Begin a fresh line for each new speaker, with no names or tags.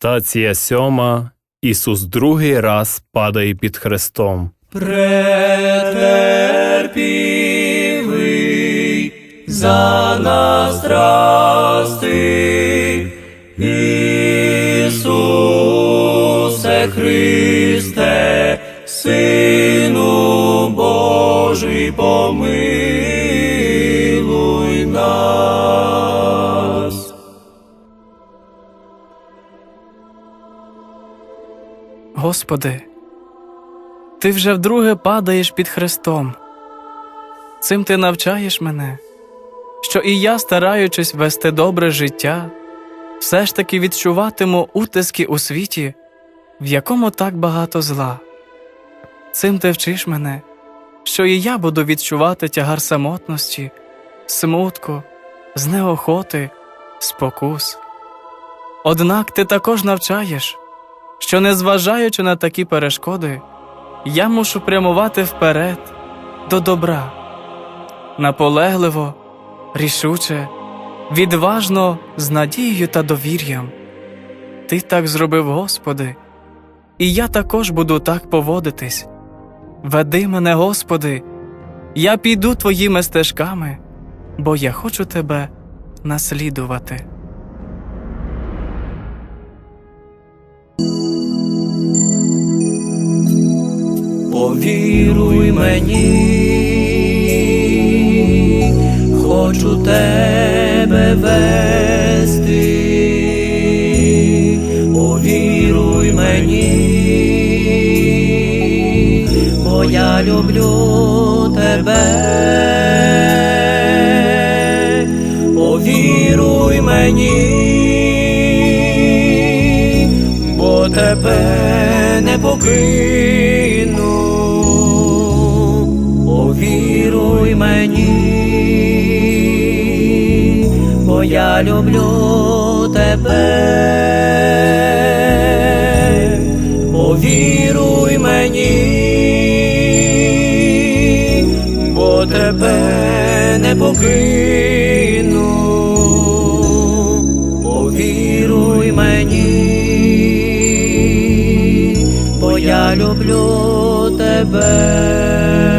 Стація сьома. Ісус другий раз падає під хрестом.
претерпівий за нас страсти, Ісусе Христе, Сину Божий, помилуй
Господи, Ти вже вдруге падаєш під хрестом. Цим ти навчаєш мене, що і я, стараючись вести добре життя, все ж таки відчуватиму утиски у світі, в якому так багато зла. Цим ти вчиш мене, що і я буду відчувати тягар самотності, смутку, знеохоти, спокус. Однак ти також навчаєш, що, незважаючи на такі перешкоди, я мушу прямувати вперед до добра, наполегливо, рішуче, відважно, з надією та довір'ям. Ти так зробив, Господи, і я також буду так поводитись. Веди мене, Господи, я піду твоїми стежками, бо я хочу тебе наслідувати.
Повіруй мені, хочу тебе вести, повіруй мені, бо я люблю тебе, повіруй мені, бо тебе не покину, я люблю тебе, повіруй мені, бо тебе не покину, повіруй мені, бо я люблю тебе.